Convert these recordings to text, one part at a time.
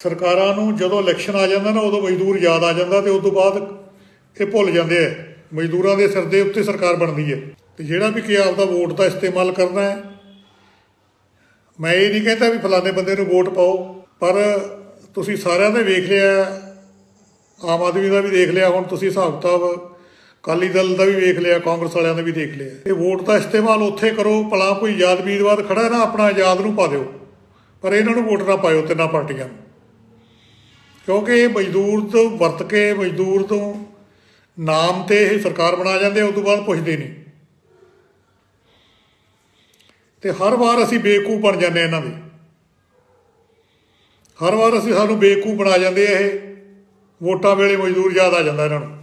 ਸਰਕਾਰਾਂ ਨੂੰ ਜਦੋਂ ਇਲੈਕਸ਼ਨ ਆ ਜਾਂਦਾ ਨਾ, ਉਦੋਂ ਮਜ਼ਦੂਰ ਯਾਦ ਆ ਜਾਂਦਾ ਤੇ ਉਸ ਤੋਂ ਬਾਅਦ ਇਹ ਭੁੱਲ ਜਾਂਦੇ ਆ। ਮਜ਼ਦੂਰਾਂ ਦੇ ਸਿਰ ਦੇ ਉੱਤੇ ਸਰਕਾਰ ਬਣਦੀ ਹੈ ਤੇ ਜਿਹੜਾ ਵੀ ਕਿ ਆਪਦਾ ਵੋਟ ਦਾ ਇਸਤੇਮਾਲ ਕਰਨਾ ਹੈ, ਮੈਂ ਇਹ ਨਹੀਂ ਕਹਿੰਦਾ ਵੀ ਫਲਾਣੇ ਬੰਦੇ ਨੂੰ ਵੋਟ ਪਾਓ, ਪਰ ਤੁਸੀਂ ਸਾਰਿਆਂ ਨੇ ਵੇਖ ਲਿਆ, ਆਮ ਆਦਮੀ ਦਾ ਵੀ ਦੇਖ ਲਿਆ, ਹੁਣ ਤੁਸੀਂ ਹਿਸਾਬ ਕਿਤਾਬ ਅਕਾਲੀ ਦਲ ਦਾ ਵੀ ਵੇਖ ਲਿਆ, ਕਾਂਗਰਸ ਵਾਲਿਆਂ ਦਾ ਵੀ ਦੇਖ ਲਿਆ। ਇਹ ਵੋਟ ਦਾ ਇਸਤੇਮਾਲ ਉੱਥੇ ਕਰੋ, ਭਲਾ ਕੋਈ ਆਜ਼ਾਦ ਉਮੀਦਵਾਰ ਖੜਾ ਨਾ, ਆਪਣਾ ਆਜ਼ਾਦ ਨੂੰ ਪਾ ਦਿਓ, ਪਰ ਇਹਨਾਂ ਨੂੰ ਵੋਟ ਨਾ ਪਾਇਓ ਤਿੰਨਾਂ ਪਾਰਟੀਆਂ ਨੂੰ। ਕਿਉਂਕਿ ਮਜ਼ਦੂਰ ਤੋਂ ਵਰਤ ਕੇ ਮਜ਼ਦੂਰ ਤੋਂ ਨਾਮ ਤੇ ਇਹ ਸਰਕਾਰ ਬਣਾ ਜਾਂਦੇ ਆ ਉਸ ਤੋਂ ਬਾਅਦ ਪੁੱਛਦੇ ਨਹੀਂ। ਤੇ ਹਰ ਵਾਰ ਅਸੀਂ ਬੇਵਕੂਫ ਬਣ ਜਾਂਦੇ ਆ ਇਹਨਾਂ ਦੇ। ਹਰ ਵਾਰ ਅਸੀਂ ਸਾਨੂੰ ਬੇਵਕੂਫ ਬਣਾ ਜਾਂਦੇ ਇਹ। ਵੋਟਾਂ ਵੇਲੇ ਮਜ਼ਦੂਰ ਯਾਦ ਆ ਜਾਂਦਾ ਇਹਨਾਂ ਨੂੰ।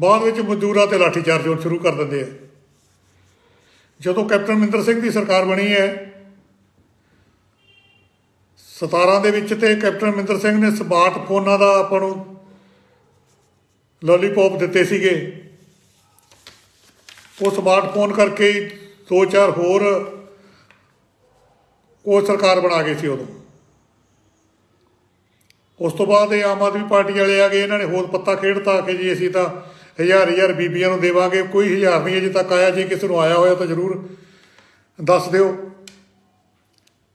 ਬਾਅਦ ਵਿੱਚ ਮਜ਼ਦੂਰਾਂ ਤੇ ਲਾਠੀਚਾਰਜ ਹੋਣ ਸ਼ੁਰੂ ਕਰ ਦਿੰਦੇ ਆ। ਜਦੋਂ ਕੈਪਟਨ ਅਮਰਿੰਦਰ ਸਿੰਘ ਦੀ ਸਰਕਾਰ ਬਣੀ ਹੈ 17 ਦੇ ਵਿੱਚ ਤੇ ਕੈਪਟਨ ਅਮਰਿੰਦਰ ਸਿੰਘ ਨੇ ਸਮਾਰਟ ਫੋਨਾਂ ਦਾ ਆਪਾਂ ਨੂੰ ਲੋਲੀਪੌਪ ਦਿੱਤੇ ਸੀਗੇ। ਉਹ ਸਮਾਰਟ ਫੋਨ ਕਰਕੇ ਦੋ ਚਾਰ ਹੋਰ ਉਹ ਸਰਕਾਰ ਬਣਾ ਗਈ ਸੀ ਉਦੋਂ। ਉਸ ਤੋਂ ਬਾਅਦ ਇਹ ਆਮ ਆਦਮੀ ਪਾਰਟੀ ਵਾਲੇ ਆ ਗਏ, ਇਹਨਾਂ ਨੇ ਹੋਰ ਪੱਤਾ ਖੇਡਤਾ ਕਿ ਜੀ ਅਸੀਂ ਤਾਂ ਹਜ਼ਾਰ ਹਜ਼ਾਰ ਬੀਬੀਆਂ ਨੂੰ ਦੇਵਾਂਗੇ, ਕੋਈ ਹਜ਼ਾਰ ਨਹੀਂ ਅਜੇ ਤੱਕ ਆਇਆ, ਜੇ ਕਿਸੇ ਨੂੰ ਆਇਆ ਹੋਇਆ ਤਾਂ ਜ਼ਰੂਰ ਦੱਸ ਦਿਓ।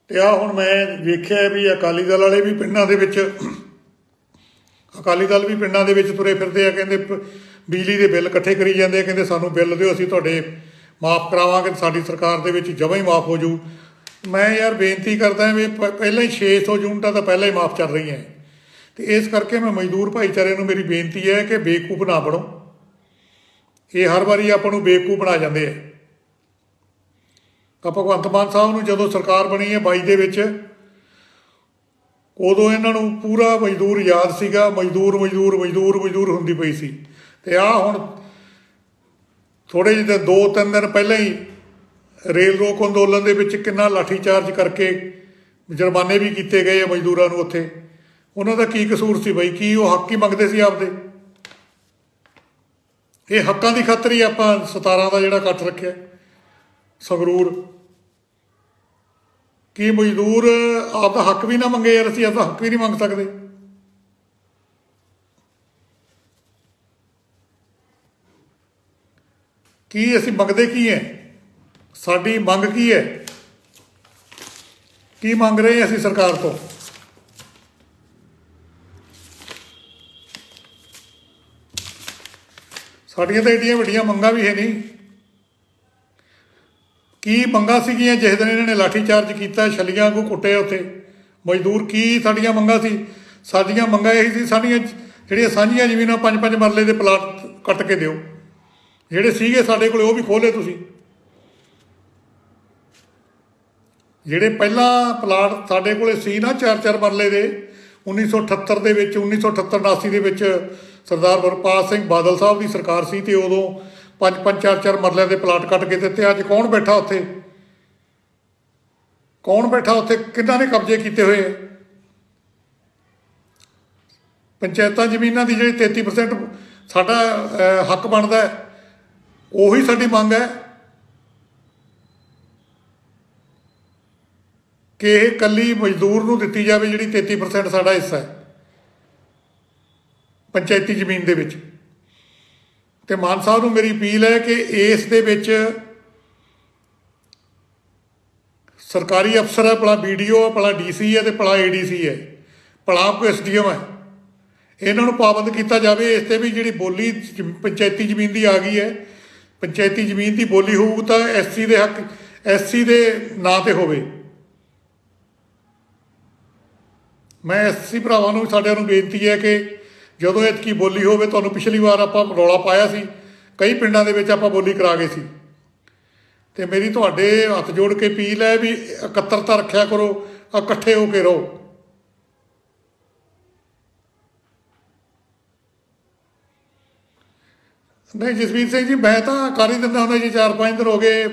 ਤੇ ਆ ਹੁਣ ਮੈਂ ਵੇਖਿਆ ਵੀ ਅਕਾਲੀ ਦਲ ਵਾਲੇ ਵੀ ਪਿੰਡਾਂ ਦੇ ਵਿੱਚ, ਅਕਾਲੀ ਦਲ ਵੀ ਪਿੰਡਾਂ ਦੇ ਵਿੱਚ ਤੁਰੇ ਫਿਰਦੇ ਆ, ਕਹਿੰਦੇ ਪ- ਬਿਜਲੀ ਦੇ ਬਿੱਲ ਇਕੱਠੇ ਕਰੀ ਜਾਂਦੇ ਆ, ਕਹਿੰਦੇ ਸਾਨੂੰ ਬਿੱਲ ਦਿਓ, ਅਸੀਂ ਤੁਹਾਡੇ ਮਾਫ ਕਰਾਵਾਂਗੇ ਸਾਡੀ ਸਰਕਾਰ ਦੇ ਵਿੱਚ ਜਮਾਂ ਹੀ ਮਾਫ ਹੋ ਜੂ ਮੈਂ ਯਾਰ ਬੇਨਤੀ ਕਰਦਾ ਵੀ ਪ- ਪਹਿਲਾਂ ਹੀ 600 ਯੂਨਿਟਾਂ ਤਾਂ ਪਹਿਲਾਂ ਹੀ ਮਾਫ ਚੱਲ ਰਹੀਆਂ ਹੈ ਤੇ ਇਸ ਕਰਕੇ ਮੈਂ ਮਜ਼ਦੂਰ ਭਾਈਚਾਰੇ ਨੂੰ ਮੇਰੀ ਬੇਨਤੀ ਹੈ ਕਿ ਬੇਵਕੂਫ ਨਾ ਬਣੋ। ਇਹ ਹਰ ਵਾਰੀ ਆਪਾਂ ਨੂੰ ਬੇਵਕੂਫ ਬਣਾ ਜਾਂਦੇ ਆ ਤਾਂ ਭਗਵੰਤ ਮਾਨ ਸਾਹਿਬ ਨੂੰ ਜਦੋਂ ਸਰਕਾਰ ਬਣੀ ਹੈ 22 ਦੇ ਵਿੱਚ, ਉਦੋਂ ਇਹਨਾਂ ਨੂੰ ਪੂਰਾ ਮਜ਼ਦੂਰ ਯਾਦ ਸੀਗਾ, ਮਜ਼ਦੂਰ ਮਜ਼ਦੂਰ ਮਜ਼ਦੂਰ ਮਜ਼ਦੂਰ ਹੁੰਦੀ ਪਈ ਸੀ। ਤੇ ਆ ਹੁਣ ਥੋੜੇ ਜਿਹੇ ਦੋ ਤਿੰਨ ਦਿਨ ਪਹਿਲਾਂ ਹੀ ਰੇਲ ਰੋਕ ਅੰਦੋਲਨ ਦੇ ਵਿੱਚ ਕਿੰਨਾ ਲਾਠੀ ਚਾਰਜ ਕਰਕੇ ਜੁਰਮਾਨੇ ਵੀ ਕੀਤੇ ਗਏ ਆ ਮਜ਼ਦੂਰਾਂ ਨੂੰ ਉੱਥੇ। ਉਹਨਾਂ ਦਾ ਕੀ ਕਸੂਰ ਸੀ ਬਈ? ਕੀ ਉਹ ਹੱਕ ਹੀ ਮੰਗਦੇ ਸੀ ਆਪਦੇ? ਇਹ ਹੱਕਾਂ ਦੀ ਖਾਤਰ ਹੀ ਆਪਾਂ 17 ਦਾ ਜਿਹੜਾ ਇਕੱਠ ਰੱਖਿਆ, ਸੰਗਰੂਰ। ਕੀ ਮਜ਼ਦੂਰ ਆਪਦਾ ਹੱਕ ਵੀ ਨਾ ਮੰਗੇ ਯਾਰ, ਅਸੀਂ ਆਪਦਾ ਹੱਕ ਵੀ ਨਹੀਂ ਮੰਗ ਸਕਦੇ। ਕੀ ਅਸੀਂ ਮੰਗਦੇ ਕੀ ਹੈ? ਸਾਡੀ ਮੰਗ ਕੀ ਹੈ? ਕੀ ਮੰਗ ਰਹੇ ਹਾਂ ਅਸੀਂ ਸਰਕਾਰ ਤੋਂ? ਸਾਡੀਆਂ ਤਾਂ ਏਡੀਆਂ ਵੱਡੀਆਂ ਮੰਗਾਂ ਵੀ ਹੈ ਨਹੀਂ। ਕੀ ਮੰਗਾਂ ਸੀਗੀਆਂ ਜਿਸ ਦਿਨ ਇਹਨਾਂ ਨੇ ਲਾਠੀ ਚਾਰਜ ਕੀਤਾ, ਛਲੀਆਂ ਨੂੰ ਕੁੱਟੇ ਉੱਥੇ। ਮਜ਼ਦੂਰ ਕੀ ਸਾਡੀਆਂ ਮੰਗਾਂ ਸੀ? ਸਾਡੀਆਂ ਮੰਗਾਂ ਇਹ ਸੀ, ਸਾਡੀਆਂ ਜਿਹੜੀਆਂ ਸਾਂਝੀਆਂ ਜ਼ਮੀਨਾਂ ਪੰਜ ਪੰਜ ਮਰਲੇ ਦੇ ਪਲਾਟ ਕੱਟ ਕੇ ਦਿਓ। ਜਿਹੜੇ ਸੀਗੇ ਸਾਡੇ ਕੋਲੇ ਉਹ ਵੀ ਖੋਲੇ ਤੁਸੀਂ। ਜਿਹੜੇ ਪਹਿਲਾਂ ਪਲਾਟ ਸਾਡੇ ਕੋਲੇ ਸੀ ਨਾ ਚਾਰ ਚਾਰ ਮਰਲੇ ਦੇ 1978 ਦੇ ਵਿੱਚ 1978 89 ਦੇ ਵਿੱਚ ਸਰਦਾਰ ਵਰਪਾਲ ਸਿੰਘ ਬਾਦਲ ਸਾਹਿਬ ਦੀ ਸਰਕਾਰ ਸੀ ਤੇ ਉਦੋਂ ਪੰਜ ਪੰਜ ਚਾਰ ਚਾਰ ਮਰਲਿਆਂ ਦੇ ਪਲਾਟ ਕੱਟ ਕੇ ਦਿੱਤੇ। ਅੱਜ ਕੌਣ ਬੈਠਾ ਉੱਥੇ? ਕੌਣ ਬੈਠਾ ਉੱਥੇ? ਕਿੰਨਾਂ ਨੇ ਕਬਜ਼ੇ ਕੀਤੇ ਹੋਏ ਆ? ਪੰਚਾਇਤਾਂ ਜ਼ਮੀਨਾਂ ਦੀ ਜਿਹੜੀ 33% ਸਾਡਾ ਹੱਕ ਬਣਦਾ ਉਹੀ ਸਾਡੀ ਮੰਗ ਹੈ ਕਿ ਇਹ ਕੱਲੀ ਮਜ਼ਦੂਰ ਨੂੰ ਦਿੱਤੀ ਜਾਵੇ ਜਿਹੜੀ 33% ਸਾਡਾ ਹਿੱਸਾ ਹੈ, ਪੰਚਾਇਤੀ ਜ਼ਮੀਨ ਦੇ ਵਿੱਚ। ਤੇ ਮਾਨ ਸਾਹਿਬ ਨੂੰ ਮੇਰੀ ਅਪੀਲ ਹੈ ਕਿ ਇਸ ਦੇ ਵਿੱਚ ਸਰਕਾਰੀ ਅਫਸਰ ਹੈ, ਭਲਾ ਵੀਡੀਓ ਹੈ, ਭਲਾ ਡੀਸੀ ਹੈ ਤੇ ਭਲਾ ਏਡੀਸੀ ਹੈ। ਭਲਾ ਕੋਈ ਐਸਡੀਐਮ ਹੈ। ਇਹਨਾਂ ਨੂੰ ਪਾਬੰਦ ਕੀਤਾ ਜਾਵੇ, ਇਸ ਤੇ ਵੀ ਜਿਹੜੀ ਬੋਲੀ ਪੰਚਾਇਤੀ ਜ਼ਮੀਨ ਦੀ ਆ ਗਈ ਹੈ। ਪੰਚਾਇਤੀ ਜ਼ਮੀਨ ਦੀ ਬੋਲੀ ਹੋਊ ਤਾਂ ਐਸਸੀ ਦੇ ਹੱਕ ਐਸਸੀ ਦੇ ਨਾਂ ਤੇ ਹੋਵੇ। ਮੈਂ ਐਸਸੀ ਭਰਾਵਾਂ ਨੂੰ ਸਾਡਿਆਂ ਨੂੰ ਬੇਨਤੀ ਹੈ ਕਿ ਜਦੋਂ ਇਤਕੀ ਬੋਲੀ ਹੋਵੇ ਤੁਹਾਨੂੰ ਪਿਛਲੀ ਵਾਰ ਆਪਾਂ ਰੌਲਾ ਪਾਇਆ ਸੀ, ਕਈ ਪਿੰਡਾਂ ਦੇ ਵਿੱਚ ਆਪਾਂ ਬੋਲੀ ਕਰਾ ਗਏ ਸੀ। ਤੇ ਮੇਰੀ ਤੁਹਾਡੇ ਹੱਥ ਜੋੜ ਕੇ ਅਪੀਲ ਹੈ ਵੀ ਇਕੱਤਰਤਾ ਰੱਖਿਆ ਕਰੋ, ਇਕੱਠੇ ਹੋ ਕੇ ਰਹੋ। ਨਹੀਂ, ਜਸਵੀਰ ਸਿੰਘ ਜੀ, ਮੈਂ ਤਾਂ ਕਰ ਹੀ ਦਿੰਦਾ ਹੁੰਦਾ ਜੀ 4-5 ਦਿਨ ਹੋ ਗਏ।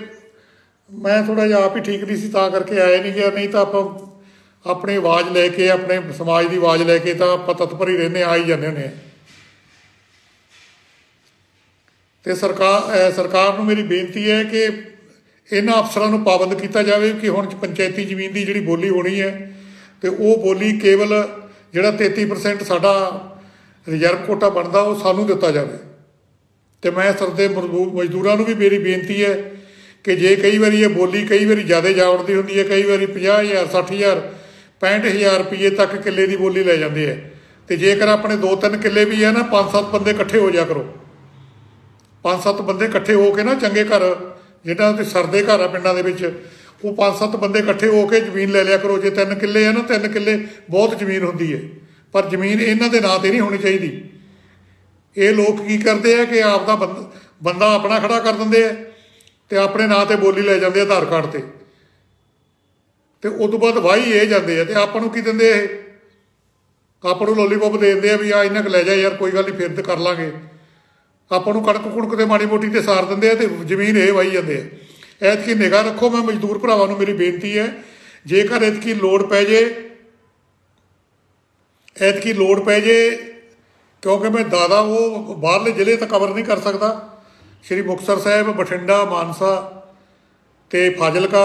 ਮੈਂ ਥੋੜਾ ਜਿਹਾ ਆਪ ਹੀ ਠੀਕ ਨਹੀਂ ਸੀ, ਤਾਂ ਕਰਕੇ ਆਇਆ ਨਹੀਂ ਗਿਆ, ਨਹੀਂ ਤਾਂ ਆਪਾਂ ਆਪਣੀ ਆਵਾਜ਼ ਲੈ ਕੇ, ਆਪਣੇ ਸਮਾਜ ਦੀ ਆਵਾਜ਼ ਲੈ ਕੇ ਤਾਂ ਆਪਾਂ ਤਤਪਰ ਹੀ ਰਹਿੰਦੇ ਆ ਹੀ ਜਾਂਦੇ ਹੁੰਦੇ ਆ ਤੇ ਸਰਕਾਰ ਸਰਕਾਰ ਨੂੰ ਮੇਰੀ ਬੇਨਤੀ ਹੈ ਕਿ ਇਹਨਾਂ ਅਫਸਰਾਂ ਨੂੰ ਪਾਬੰਦ ਕੀਤਾ ਜਾਵੇ ਕਿ ਹੁਣ ਪੰਚਾਇਤੀ ਜ਼ਮੀਨ ਦੀ ਜਿਹੜੀ ਬੋਲੀ ਹੋਣੀ ਹੈ, ਤੇ ਉਹ ਬੋਲੀ ਕੇਵਲ ਜਿਹੜਾ 33% ਸਾਡਾ ਰਿਜ਼ਰਵ ਕੋਟਾ ਬਣਦਾ, ਉਹ ਸਾਨੂੰ ਦਿੱਤਾ ਜਾਵੇ। ਤੇ ਮੈਂ ਸਰਦੇ ਮਜ਼ਦੂ- ਮਜ਼ਦੂਰਾਂ ਨੂੰ ਵੀ ਮੇਰੀ ਬੇਨਤੀ ਹੈ ਕਿ ਜੇ ਕਈ ਵਾਰੀ ਇਹ ਬੋਲੀ ਕਈ ਵਾਰੀ ਜ਼ਿਆਦਾ ਜਾਵੜਦੀ ਹੁੰਦੀ ਹੈ, ਕਈ ਵਾਰੀ 50000 60000 65000 ਰੁਪਏ ਤੱਕ ਕਿੱਲੇ ਦੀ ਬੋਲੀ ਲੈ ਜਾਂਦੇ ਆ। ਤੇ ਜੇਕਰ ਆਪਣੇ ਦੋ ਤਿੰਨ ਕਿੱਲੇ ਵੀ ਹੈ ਨਾ ਪੰਜ ਸੱਤ ਬੰਦੇ ਇਕੱਠੇ ਹੋ ਜਾ ਕਰੋ। ਪੰਜ ਸੱਤ ਬੰਦੇ ਇਕੱਠੇ ਹੋ ਕੇ ਨਾ ਚੰਗੇ ਘਰ, ਜਿਹੜਾ ਤੇ ਸਰਦੇ ਘਰ ਆ ਪਿੰਡਾਂ ਦੇ ਵਿੱਚ, ਉਹ ਪੰਜ ਸੱਤ ਬੰਦੇ ਇਕੱਠੇ ਹੋ ਕੇ ਜ਼ਮੀਨ ਲੈ ਲਿਆ ਕਰੋ। ਜੇ ਤਿੰਨ ਕਿੱਲੇ ਆ ਨਾ, ਤਿੰਨ ਕਿੱਲੇ ਬਹੁਤ ਜ਼ਮੀਨ ਹੁੰਦੀ ਹੈ ਪਰ ਜ਼ਮੀਨ ਇਹਨਾਂ ਦੇ ਨਾਂ ਤੇ ਨਹੀਂ ਹੋਣੀ ਚਾਹੀਦੀ। ਇਹ ਲੋਕ ਕੀ ਕਰਦੇ ਆ ਕਿ ਆਪ ਦਾ ਬੰਦਾ ਆਪਣਾ ਖੜਾ ਕਰ ਦਿੰਦੇ ਆ ਤੇ ਆਪਣੇ ਨਾਂ ਤੇ ਬੋਲੀ ਲੈ ਜਾਂਦੇ ਆ ਆਧਾਰ ਕਾਰਡ ਤੇ। ਤੇ ਉਸ ਤੋਂ ਬਾਅਦ ਵਾਹੀ ਇਹ ਜਾਂਦੇ ਆ ਤੇ ਆਪਾਂ ਨੂੰ ਕੀ ਦਿੰਦੇ ਇਹ? ਆਪਾਂ ਨੂੰ ਲੋਲੀਪੌਪ ਦੇ ਦਿੰਦੇ ਆ ਵੀ ਆ ਇਹਨਾਂ ਕੁ ਲੈ ਜਾ ਯਾਰ, ਕੋਈ ਗੱਲ ਨਹੀਂ ਫਿਰ ਤੇ ਕਰ ਲਾਂਗੇ। ਆਪਾਂ ਨੂੰ ਕਣਕ ਕੁਣਕ ਤੇ ਮਾੜੀ ਮੋਟੀ ਤੇ ਸਾਰ ਦਿੰਦੇ ਆ ਤੇ ਜ਼ਮੀਨ ਇਹ ਵਾਹੀ ਜਾਂਦੇ ਆ। ਐਤਕੀ ਨਿਗਾਹ ਰੱਖੋ, ਮੈਂ ਮਜ਼ਦੂਰ ਭਰਾਵਾਂ ਨੂੰ ਮੇਰੀ ਬੇਨਤੀ ਹੈ, ਜੇਕਰ ਐਤਕੀ ਲੋੜ ਪੈ ਜੇ, ਐਤਕੀ ਲੋੜ ਪੈ ਜੇ, ਕਿਉਂਕਿ ਮੈਂ ਦਾਦਾ ਉਹ ਬਾਹਰਲੇ ਜ਼ਿਲ੍ਹੇ ਤਾਂ ਕਵਰ ਨਹੀਂ ਕਰ ਸਕਦਾ। ਸ਼੍ਰੀ ਮੁਕਤਸਰ ਸਾਹਿਬ, ਬਠਿੰਡਾ, ਮਾਨਸਾ ਤੇ ਫਾਜ਼ਿਲਕਾ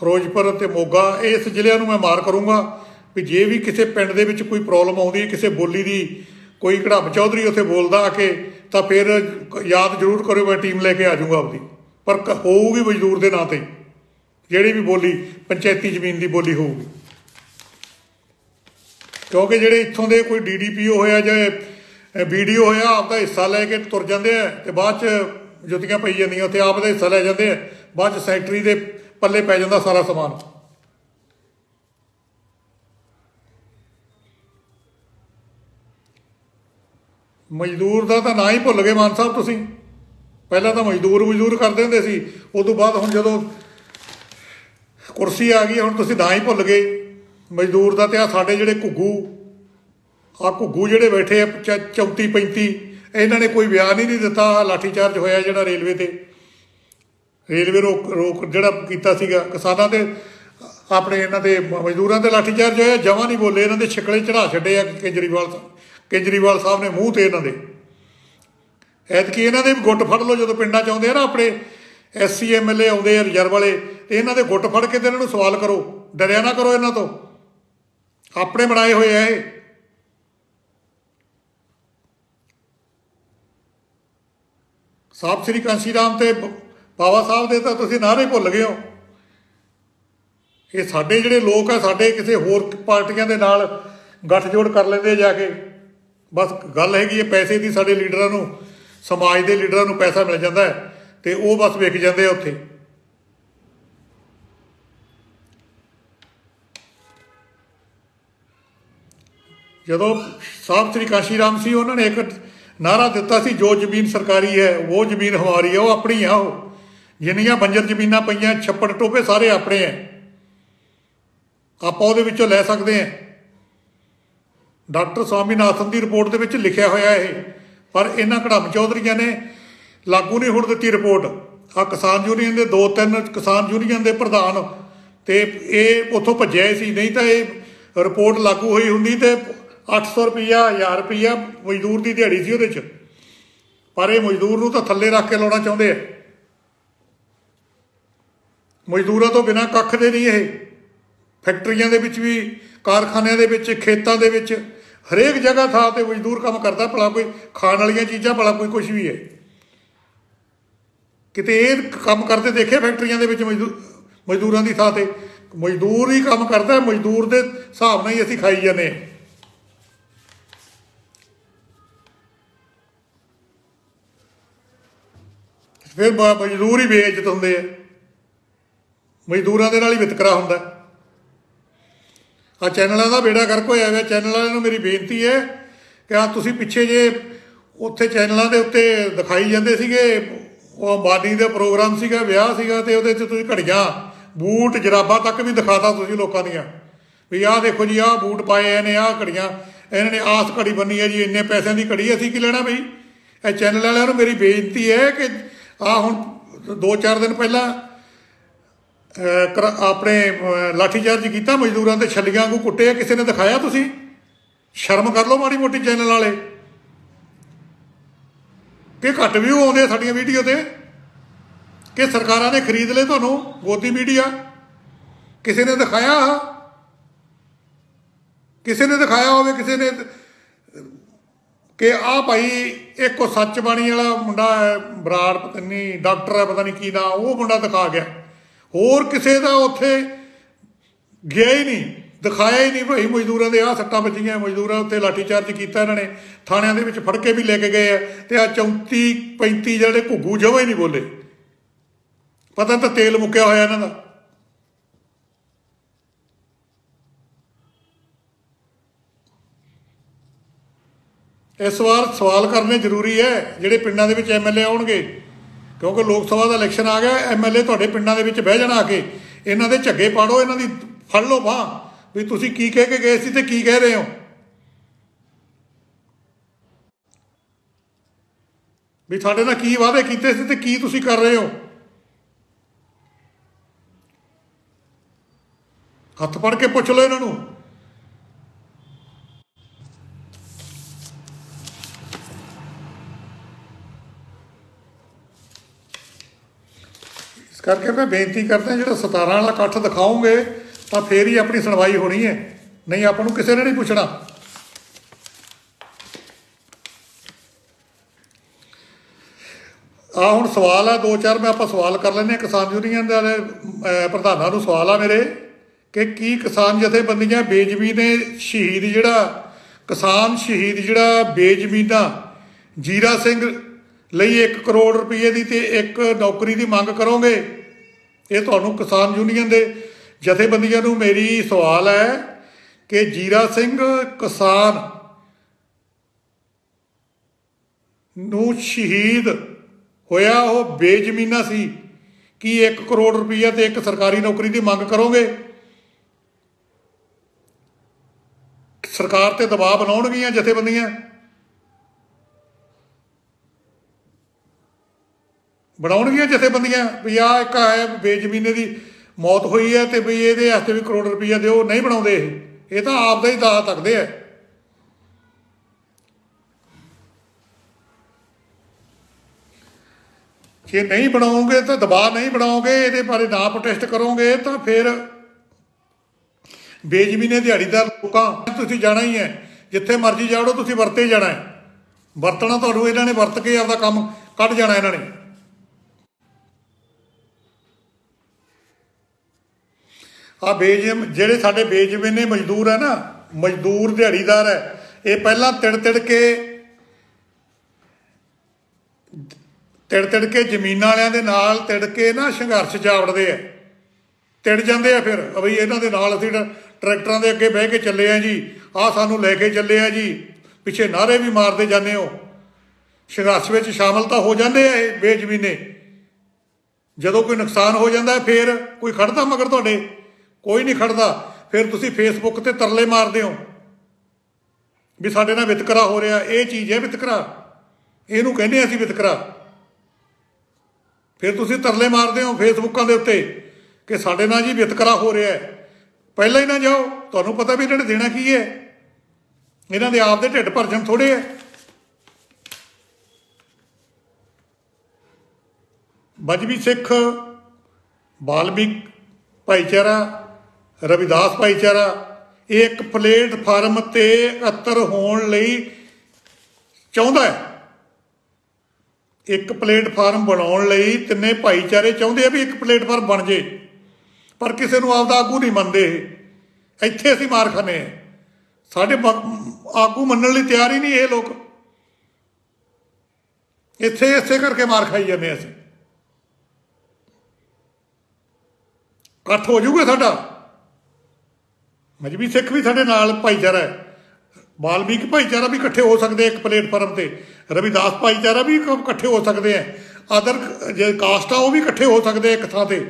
ਫਿਰੋਜ਼ਪੁਰ ਤੇ ਮੋਗਾ ਇਸ ਜ਼ਿਲ੍ਹਿਆਂ ਨੂੰ ਮੈਂ ਮਾਰ ਕਰੂੰਗਾ ਵੀ ਜੇ ਵੀ ਕਿਸੇ ਪਿੰਡ ਦੇ ਵਿੱਚ ਕੋਈ ਪ੍ਰੋਬਲਮ ਆਉਂਦੀ ਕਿਸੇ ਬੋਲੀ ਦੀ ਕੋਈ ਕੜਾਮ ਚੌਧਰੀ ਉੱਥੇ ਬੋਲਦਾ ਆ ਕੇ, ਤਾਂ ਫਿਰ ਯਾਦ ਜ਼ਰੂਰ ਕਰਿਓ, ਮੈਂ ਟੀਮ ਲੈ ਕੇ ਆ ਜਾਊਂਗਾ ਆਪਦੀ। ਪਰ ਕ- ਹੋਊਗੀ ਮਜ਼ਦੂਰ ਦੇ ਨਾਂ ਤੇ। ਜਿਹੜੀ ਵੀ ਬੋਲੀ, ਪੰਚਾਇਤੀ ਜ਼ਮੀਨ ਦੀ ਬੋਲੀ ਹੋਊਗੀ। ਕਿਉਂਕਿ ਜਿਹੜੇ ਇੱਥੋਂ ਦੇ ਕੋਈ ਡੀਡੀਪੀਓ ਹੋਇਆ ਜਾਂ ਵੀਡੀਓ ਹੋਇਆ ਆਪਦਾ ਹਿੱਸਾ ਲੈ ਕੇ ਤੁਰ ਜਾਂਦੇ ਆ ਤੇ ਬਾਅਦ ਚ ਜੁੱਤੀਆਂ ਪਈ ਜਾਂਦੀਆਂ, ਉੱਥੇ ਆਪ ਦਾ ਹਿੱਸਾ ਲੈ ਜਾਂਦੇ ਆ। ਬਾਅਦ ਚ ਸੈਕਟਰੀ ਦੇ ਪੱਲੇ ਪੈ ਜਾਂਦਾ ਸਾਰਾ ਸਮਾਨ। ਮਜ਼ਦੂਰ ਦਾ ਤਾਂ ਨਾਂ ਹੀ ਭੁੱਲ ਗਏ ਮਾਨ ਸਾਹਿਬ ਤੁਸੀਂ। ਪਹਿਲਾਂ ਤਾਂ ਮਜ਼ਦੂਰ ਮਜ਼ਦੂਰ ਕਰਦੇ ਹੁੰਦੇ ਸੀ। ਉਸ ਤੋਂ ਬਾਅਦ ਹੁਣ ਜਦੋਂ ਕੁਰਸੀ ਆ ਗਈ, ਹੁਣ ਤੁਸੀਂ ਨਾਂ ਹੀ ਭੁੱਲ ਗਏ। ਮਜ਼ਦੂਰ ਦਾ ਤੇ ਆ ਸਾਡੇ ਜਿਹੜੇ ਘੁੱਗੂ ਆ ਘੁੱਗੂ ਜਿਹੜੇ ਬੈਠੇ ਆ 34 35 ਇਹਨਾਂ ਨੇ ਕੋਈ ਬਿਆਨ ਹੀ ਨਹੀਂ ਦਿੱਤਾ ਲਾਠੀਚਾਰਜ ਹੋਇਆ ਜਿਹੜਾ ਰੇਲਵੇ ਤੇ। ਰੇਲਵੇ ਰੋਕ ਰੋਕ ਜਿਹੜਾ ਕੀਤਾ ਸੀਗਾ, ਕਿਸਾਨਾਂ ਦੇ, ਆਪਣੇ ਇਹਨਾਂ ਦੇ ਮਜ਼ਦੂਰਾਂ ਦੇ ਲਾਠੀਚਾਰਜ ਹੋਇਆ, ਜਮਾਂ ਨਹੀਂ ਬੋਲੇ, ਇਹਨਾਂ ਦੇ ਛਿਕਲੇ ਚੜਾ ਛੱਡੇ ਆ ਕੇਜਰੀਵਾਲ ਕੇਜਰੀਵਾਲ ਸਾਹਿਬ ਨੇ ਮੂੰਹ ਤੇ ਇਹਨਾਂ ਦੇ। ਐਤਕੀ ਇਹਨਾਂ ਦੇ ਵੀ ਗੁੱਟ ਫੜ ਲਓ, ਜਦੋਂ ਪਿੰਡਾਂ ਚ ਆਉਂਦੇ ਆ ਨਾ ਆਪਣੇ ਐਸਸੀ, ਐਮਐਲਏ ਆਉਂਦੇ ਆ ਰਿਜ਼ਰਵ ਵਾਲੇ, ਤੇ ਇਹਨਾਂ ਦੇ ਗੁੱਟ ਫੜ ਕੇ ਤੇ ਇਹਨਾਂ ਨੂੰ ਸਵਾਲ ਕਰੋ, ਡਰਿਆ ਨਾ ਕਰੋ ਇਹਨਾਂ ਤੋਂ। ਆਪਣੇ ਬਣਾਏ ਹੋਏ ਆ ਇਹ। ਸਾਹਿਬ ਸ੍ਰੀ ਕਾਂਸੀ ਰਾਮ ਤੇ ਬਾਬਾ ਸਾਹਿਬ ਦੇ ਤਾਂ ਤੁਸੀਂ ਨਾਰੇ ਭੁੱਲ ਗਏ ਹੋ। ਇਹ ਸਾਡੇ ਜਿਹੜੇ ਲੋਕ ਆ, ਸਾਡੇ ਕਿਸੇ ਹੋਰ ਪਾਰਟੀਆਂ ਦੇ ਨਾਲ ਗੱਠਜੋੜ ਕਰ ਲੈਂਦੇ ਜਾ ਕੇ। ਬਸ ਗੱਲ ਹੈਗੀ ਹੈ, ਪੈਸੇ ਦੀ ਸਾਡੇ ਲੀਡਰਾਂ ਨੂੰ, ਸਮਾਜ ਦੇ ਲੀਡਰਾਂ ਨੂੰ ਪੈਸਾ ਮਿਲ ਜਾਂਦਾ ਹੈ ਤੇ ਉਹ ਬਸ ਵਿਕ ਜਾਂਦੇ ਆ ਉੱਥੇ। ਜਦੋਂ ਸਾਹਿਬ ਸ੍ਰੀ ਕਾਸ਼ੀ ਰਾਮ ਸੀ, ਉਹਨਾਂ ਨੇ ਇੱਕ ਨਾਰਾ ਦਿੱਤਾ ਸੀ, ਜੋ ਜ਼ਮੀਨ ਸਰਕਾਰੀ ਹੈ, ਉਹ ਜ਼ਮੀਨ ਹਮਾਰੀ ਹੈ, ਉਹ ਆਪਣੀ ਆ ਉਹ। ਜਿੰਨੀਆਂ ਬੰਜਰ ਜ਼ਮੀਨਾਂ ਪਈਆਂ, ਛੱਪੜ ਟੋਪੇ ਸਾਰੇ ਆਪਣੇ ਆ ਆਪਾਂ ਉਹਦੇ ਵਿੱਚੋਂ ਲੈ ਸਕਦੇ ਹਾਂ ਡਾਕਟਰ ਸਵਾਮੀਨਾਥਨ ਦੀ ਰਿਪੋਰਟ ਦੇ ਵਿੱਚ ਲਿਖਿਆ ਹੋਇਆ ਇਹ। ਪਰ ਇਹਨਾਂ ਕੜਮ ਚੌਧਰੀਆਂ ਨੇ ਲਾਗੂ ਨਹੀਂ ਹੋਣ ਦਿੱਤੀ ਰਿਪੋਰਟ। ਆ ਕਿਸਾਨ ਯੂਨੀਅਨ ਦੇ ਦੋ ਤਿੰਨ ਕਿਸਾਨ ਯੂਨੀਅਨ ਦੇ ਪ੍ਰਧਾਨ ਤੇ ਇਹ ਉੱਥੋਂ ਭੱਜਿਆ ਹੀ ਸੀ। ਨਹੀਂ ਤਾਂ ਇਹ ਰਿਪੋਰਟ ਲਾਗੂ ਹੋਈ ਹੁੰਦੀ ਤੇ 800 ਰੁਪਈਆ 1000 ਰੁਪਈਆ ਮਜ਼ਦੂਰ ਦੀ ਦਿਹਾੜੀ ਸੀ ਉਹਦੇ 'ਚ। ਪਰ ਇਹ ਮਜ਼ਦੂਰ ਨੂੰ ਤਾਂ ਥੱਲੇ ਰੱਖ ਕੇ ਲਾਉਣਾ ਚਾਹੁੰਦੇ ਆ। ਮਜ਼ਦੂਰਾਂ ਤੋਂ ਬਿਨਾਂ ਕੱਖ ਦੇ ਨਹੀਂ ਇਹ। ਫੈਕਟਰੀਆਂ ਦੇ ਵਿੱਚ ਵੀ, ਕਾਰਖਾਨਿਆਂ ਦੇ ਵਿੱਚ, ਖੇਤਾਂ ਦੇ ਵਿੱਚ, ਹਰੇਕ ਜਗ੍ਹਾ ਥਾਂ ਤੇ ਮਜ਼ਦੂਰ ਕੰਮ ਕਰਦਾ, ਭਲਾ ਕੋਈ ਖਾਣ ਵਾਲੀਆਂ ਚੀਜ਼ਾਂ, ਭਲਾ ਕੋਈ ਕੁਝ ਵੀ ਹੈ। ਕਿਤੇ ਇਹ ਕੰਮ ਕਰਦੇ ਦੇਖੇ ਫੈਕਟਰੀਆਂ ਦੇ ਵਿੱਚ ਮਜ਼ਦੂਰ ਮਜ਼ਦੂਰਾਂ ਦੀ ਥਾਂ ਤੇ? ਮਜ਼ਦੂਰ ਹੀ ਕੰਮ ਕਰਦਾ, ਮਜ਼ਦੂਰ ਦੇ ਹਿਸਾਬ ਨਾਲ ਹੀ ਅਸੀਂ ਖਾਈ ਜਾਂਦੇ ਹਾਂ। ਫਿਰ ਮਜ਼ਦੂਰ ਹੀ ਬੇਇੱਜ਼ਤ ਹੁੰਦੇ ਆ। ਮਜ਼ਦੂਰਾਂ ਦੇ ਨਾਲ ਹੀ ਵਿਤਕਰਾ ਹੁੰਦਾ। ਆ ਚੈਨਲਾਂ ਦਾ ਬੇੜਾ ਗਰਕ ਹੋਇਆ ਹੋਇਆ, ਚੈਨਲ ਵਾਲਿਆਂ ਨੂੰ ਮੇਰੀ ਬੇਨਤੀ ਹੈ ਕਿ ਆ ਤੁਸੀਂ ਪਿੱਛੇ ਜੇ ਉੱਥੇ ਚੈਨਲਾਂ ਦੇ ਉੱਤੇ ਦਿਖਾਈ ਜਾਂਦੇ ਸੀਗੇ, ਉਹ ਅੰਬਾਨੀ ਦਾ ਪ੍ਰੋਗਰਾਮ ਸੀਗਾ, ਵਿਆਹ ਸੀਗਾ ਤੇ ਉਹਦੇ 'ਚ ਤੁਸੀਂ ਘੜੀਆਂ, ਬੂਟ ਜਰਾਬਾਂ ਤੱਕ ਵੀ ਦਿਖਾਤਾ ਤੁਸੀਂ ਲੋਕਾਂ ਦੀਆਂ। ਵੀ ਆਹ ਦੇਖੋ ਜੀ, ਆਹ ਬੂਟ ਪਾਏ ਐ ਨੇ ਆਹ ਘੜੀਆਂ, ਇਹਨਾਂ ਨੇ ਆਸ ਘੜੀ ਬੰਨੀ ਹੈ ਜੀ, ਇੰਨੇ ਪੈਸਿਆਂ ਦੀ ਘੜੀ ਅਸੀਂ ਕੀ ਲੈਣਾ ਬਈ? ਇਹ ਚੈਨਲ ਵਾਲਿਆਂ ਨੂੰ ਮੇਰੀ ਬੇਨਤੀ ਹੈ ਕਿ ਆ ਹੁਣ 2-4 ਦਿਨ ਪਹਿਲਾਂ ਆਪਣੇ ਲਾਠੀਚਾਰਜ ਕੀਤਾ ਮਜ਼ਦੂਰਾਂ ਤੇ ਛੱਲੀਆਂ ਵਾਂਗੂ ਕੁੱਟੇ ਆ, ਕਿਸੇ ਨੇ ਦਿਖਾਇਆ ਤੁਸੀਂ? ਸ਼ਰਮ ਕਰ ਲਓ ਮਾੜੀ ਮੋਟੀ ਚੈਨਲ ਵਾਲੇ। ਕਿ ਘੱਟ ਵਿਊ ਆਉਂਦੇ ਆ ਸਾਡੀਆਂ ਵੀਡੀਓ ਤੇ? ਕਿ ਸਰਕਾਰਾਂ ਨੇ ਖਰੀਦ ਲਏ ਤੁਹਾਨੂੰ ਗੋਦੀ ਮੀਡੀਆ? ਕਿਸੇ ਨੇ ਦਿਖਾਇਆ? ਆਹ? ਕਿਸੇ ਨੇ ਦਿਖਾਇਆ ਹੋਵੇ ਕਿਸੇ ਨੇ ਕਿ ਆਹ ਭਾਈ ਇੱਕ ਉਹ ਸੱਚ ਬਾਣੀ ਵਾਲਾ ਮੁੰਡਾ ਬਰਾੜ ਪਤਾ ਨਹੀਂ ਡਾਕਟਰ ਹੈ ਪਤਾ ਨਹੀਂ ਕੀ ਨਾਂ ਉਹ ਮੁੰਡਾ ਦਿਖਾ ਗਿਆ। ਹੋਰ ਕਿਸੇ ਦਾ ਉੱਥੇ ਗਿਆ ਹੀ ਨਹੀਂ, ਦਿਖਾਇਆ ਹੀ ਨਹੀਂ ਭਾਈ ਮਜ਼ਦੂਰਾਂ ਦੇ ਆਹ ਸੱਟਾਂ ਵੱਜੀਆਂ, ਮਜ਼ਦੂਰਾਂ ਉੱਤੇ ਲਾਠੀਚਾਰਜ ਕੀਤਾ ਇਹਨਾਂ ਨੇ, ਥਾਣਿਆਂ ਦੇ ਵਿੱਚ ਫੜ ਕੇ ਵੀ ਲੈ ਕੇ ਗਏ ਆ, ਤੇ ਆ 34 35 ਜਿਹੜੇ ਘੁੱਗੂ ਜਮਾਂ ਨਹੀਂ ਬੋਲੇ। ਪਤਾ ਤਾਂ ਤੇਲ ਮੁੱਕਿਆ ਹੋਇਆ ਇਹਨਾਂ ਦਾ। ਇਸ ਵਾਰ ਸਵਾਲ ਕਰਨੇ ਜ਼ਰੂਰੀ ਹੈ, ਜਿਹੜੇ ਪਿੰਡਾਂ ਦੇ ਵਿੱਚ ਐਮਐਲਏ ਆਉਣਗੇ। ਕਿਉਂਕਿ ਲੋਕ ਸਭਾ ਦਾ ਇਲੈਕਸ਼ਨ ਆ ਗਿਆ ਐਮਐਲਏ ਤੁਹਾਡੇ ਪਿੰਡਾਂ ਦੇ ਵਿੱਚ ਬਹਿ ਜਾਣਾ ਆ ਕੇ, ਇਹਨਾਂ ਦੇ ਝੱਗੇ ਪਾੜੋ, ਇਹਨਾਂ ਦੀ ਫੜ ਲਓ ਬਾਹ, ਵੀ ਤੁਸੀਂ ਕੀ ਕਹਿ ਕੇ ਗਏ ਸੀ ਤੇ ਕੀ ਕਹਿ ਰਹੇ ਹੋ? ਵੀ ਤੁਹਾਡੇ ਨਾਲ ਕੀ ਵਾਅਦੇ ਕੀਤੇ ਸੀ ਤੇ ਕੀ ਤੁਸੀਂ ਕਰ ਰਹੇ ਹੋ? ਹੱਥ ਫੜ ਕੇ ਪੁੱਛ ਲਓ ਇਹਨਾਂ ਨੂੰ। ਕਰਕੇ ਮੈਂ ਬੇਨਤੀ ਕਰਦਾ, ਜਿਹੜਾ 17 ਵਾਲਾ ਇਕੱਠ ਦਿਖਾਉਂਗੇ ਤਾਂ ਫੇਰ ਹੀ ਆਪਣੀ ਸੁਣਵਾਈ ਹੋਣੀ ਹੈ। ਨਹੀਂ, ਆਪਾਂ ਨੂੰ ਕਿਸੇ ਨੇ ਨਹੀਂ ਪੁੱਛਣਾ। ਆ ਹੁਣ ਸਵਾਲ ਆ, ਦੋ ਚਾਰ ਮੈਂ ਆਪਾਂ ਸਵਾਲ ਕਰ ਲੈਂਦੇ ਹਾਂ ਕਿਸਾਨ ਯੂਨੀਅਨ ਦੇ ਪ੍ਰਧਾਨਾਂ ਨੂੰ ਸਵਾਲ ਆ ਮੇਰੇ, ਕਿ ਕੀ ਕਿਸਾਨ ਜਥੇਬੰਦੀਆਂ ਬੇਜ਼ਮੀਨੇ ਸ਼ਹੀਦ ਜਿਹੜਾ, ਕਿਸਾਨ ਸ਼ਹੀਦ ਜਿਹੜਾ ਬੇਜ਼ਮੀਨਾ ਜੀਰਾ ਸਿੰਘ ਲਈ 1 ਕਰੋੜ ਰੁਪਏ ਦੀ ਤੇ ਇੱਕ ਨੌਕਰੀ ਦੀ ਮੰਗ ਕਰੋਗੇ? ਇਹ ਤੁਹਾਨੂੰ ਕਿਸਾਨ ਯੂਨੀਅਨ ਦੇ ਜਥੇਬੰਦੀਆਂ ਨੂੰ ਮੇਰੀ ਸਵਾਲ ਹੈ ਕਿ ਜੀਰਾ ਸਿੰਘ ਕਿਸਾਨ ਨੂੰ ਸ਼ਹੀਦ ਹੋਇਆ, ਉਹ ਬੇਜ਼ਮੀਨਾ ਸੀ, ਕੀ 1 ਕਰੋੜ ਰੁਪਈਆ ਤੇ ਇੱਕ ਸਰਕਾਰੀ ਨੌਕਰੀ ਦੀ ਮੰਗ ਕਰੋਗੇ? ਸਰਕਾਰ ਤੇ ਦਬਾਅ ਬਣਾਉਣਗੀਆਂ ਜਥੇਬੰਦੀਆਂ? ਬਣਾਉਣਗੀਆਂ ਜਥੇਬੰਦੀਆਂ? ਵੀ ਆ ਇੱਕ ਹੈ ਬੇਜ਼ਮੀਨੇ ਦੀ ਮੌਤ ਹੋਈ ਹੈ ਤੇ ਵੀ ਇਹਦੇ ਵਾਸਤੇ ਵੀ ਕਰੋੜ ਰੁਪਈਆ ਦਿਓ, ਨਹੀਂ ਬਣਾਉਂਦੇ ਇਹ। ਇਹ ਤਾਂ ਆਪ ਦਾ ਹੀ ਦਾਅ ਤੱਕਦੇ ਆ। ਜੇ ਨਹੀਂ ਬਣਾਓਗੇ ਤਾਂ ਦਬਾਅ ਨਹੀਂ ਬਣਾਓਗੇ ਇਹਦੇ ਬਾਰੇ ਨਾ ਪ੍ਰੋਟੈਸਟ ਕਰੋਗੇ ਤਾਂ ਫਿਰ ਬੇਜ਼ਮੀਨੇ ਦਿਹਾੜੀਦਾਰ ਲੋਕਾਂ, ਤੁਸੀਂ ਜਾਣਾ ਹੀ ਹੈ। ਜਿੱਥੇ ਮਰਜ਼ੀ ਜਾੜੋ, ਤੁਸੀਂ ਵਰਤੇ ਜਾਣਾ ਹੈ। ਵਰਤਣਾ ਤੁਹਾਨੂੰ ਇਹਨਾਂ ਨੇ ਵਰਤ ਕੇ ਆਪਦਾ ਕੰਮ ਕੱਢ ਜਾਣਾ ਇਹਨਾਂ ਨੇ। ਆ ਬੇਜਮ ਜਿਹੜੇ ਸਾਡੇ ਬੇਜ਼ਮੀਨੇ ਮਜ਼ਦੂਰ ਹੈ ਨਾ ਮਜ਼ਦੂਰ ਦਿਹਾੜੀਦਾਰ ਹੈ ਇਹ ਪਹਿਲਾਂ ਤਿੜ ਤਿੜ ਕੇ ਤਿੜ ਤਿੜ ਕੇ ਜ਼ਮੀਨਾਂ ਵਾਲਿਆਂ ਦੇ ਨਾਲ ਤਿੜ ਕੇ ਨਾ ਸੰਘਰਸ਼ ਜਾਵੜਦੇ ਆ। ਤਿੜ ਜਾਂਦੇ ਆ ਫਿਰ ਅਬਈ ਇਹਨਾਂ ਦੇ ਨਾਲ ਅਸੀਂ ਟ- ਟਰੈਕਟਰਾਂ ਦੇ ਅੱਗੇ ਬਹਿ ਕੇ ਚੱਲੇ ਆ ਜੀ ਆਹ ਸਾਨੂੰ ਲੈ ਕੇ ਚੱਲੇ ਆ ਜੀ ਪਿੱਛੇ ਨਾਰੇ ਵੀ ਮਾਰਦੇ ਜਾਂਦੇ ਹੋ। ਸੰਘਰਸ਼ ਵਿੱਚ ਸ਼ਾਮਲ ਤਾਂ ਹੋ ਜਾਂਦੇ ਆ ਇਹ ਬੇਜ਼ਮੀਨੇ। ਜਦੋਂ ਕੋਈ ਨੁਕਸਾਨ ਹੋ ਜਾਂਦਾ ਹੈ, ਫਿਰ ਕੋਈ ਖੜਦਾ ਮਗਰ ਤੁਹਾਡੇ? ਕੋਈ ਨਹੀਂ ਖੜਦਾ। ਫਿਰ ਤੁਸੀਂ ਫੇਸਬੁੱਕ ਤੇ ਤਰਲੇ ਮਾਰਦੇ ਹੋ ਵੀ ਸਾਡੇ ਨਾਲ ਵਿਤਕਰਾ ਹੋ ਰਿਹਾ। ਇਹ ਚੀਜ਼ ਹੈ ਵਿਤਕਰਾ। ਇਹਨੂੰ ਕਹਿੰਦੇ ਅਸੀਂ ਵਿਤਕਰਾ। ਫਿਰ ਤੁਸੀਂ ਤਰਲੇ ਮਾਰਦੇ ਹੋ ਫੇਸਬੁੱਕਾਂ ਦੇ ਉੱਤੇ ਕਿ ਸਾਡੇ ਨਾਲ ਜੀ ਵਿਤਕਰਾ ਹੋ ਰਿਹਾ ਹੈ। ਪਹਿਲਾਂ ਹੀ ਨਾ ਜਾਓ। ਤੁਹਾਨੂੰ ਪਤਾ ਵੀ ਇਹਨਾਂ ਨੇ ਦੇਣਾ ਕੀ ਹੈ। ਇਹਨਾਂ ਦੇ ਆਪ ਦੇ ਢਿੱਡ ਭਰਜਣ ਥੋੜੇ ਹੈ। ਮਜਬੀ ਸਿੱਖ, ਬਾਲਮਿਕ, ਭਾਈਚਾਰਾ ਰਵਿਦਾਸ ਭਾਈਚਾਰਾ, ਇਹ ਇੱਕ ਪਲੇਟਫਾਰਮ ਤੇ ਅਤਰ ਹੋਣ ਲਈ ਚਾਹੁੰਦਾ ਹੈ। ਇੱਕ ਪਲੇਟਫਾਰਮ ਬਣਾਉਣ ਲਈ ਤਿੰਨੇ ਭਾਈਚਾਰੇ ਚਾਹੁੰਦੇ ਆ ਵੀ ਇੱਕ ਪਲੇਟਫਾਰਮ ਬਣ ਜੇ, ਪਰ ਕਿਸੇ ਨੂੰ ਆਪਦਾ ਆਗੂ ਨਹੀਂ ਮੰਨਦੇ। ਇਹ। ਇੱਥੇ ਅਸੀਂ ਮਾਰ ਖਾਨੇ ਆ ਸਾਡੇ ਆਗੂ ਮੰਨਣ ਲਈ ਤਿਆਰ ਹੀ ਨਹੀਂ ਇਹ ਲੋਕ। ਇੱਥੇ ਇਸੇ ਕਰਕੇ ਮਾਰ ਖਾਈ ਜਾਂਦੇ ਅਸੀਂ। ਇਕੱਠ ਹੋ ਜਾਊਗਾ ਸਾਡਾ। ਮਜਬੀ ਸਿੱਖ ਵੀ ਸਾਡੇ ਨਾਲ ਭਾਈਚਾਰਾ ਹੈ। ਬਾਲਮੀਕ ਭਾਈਚਾਰਾ ਵੀ ਇਕੱਠੇ ਹੋ ਸਕਦੇ ਇੱਕ ਪਲੇਟਫਾਰਮ ਤੇ। ਰਵਿਦਾਸ ਭਾਈਚਾਰਾ ਵੀ ਇਕੱਠੇ ਹੋ ਸਕਦੇ ਆ। ਅਦਰ ਜੇ ਕਾਸਟ ਆ, ਉਹ ਵੀ ਇਕੱਠੇ ਹੋ ਸਕਦੇ ਇੱਕ ਥਾਂ ਤੇ।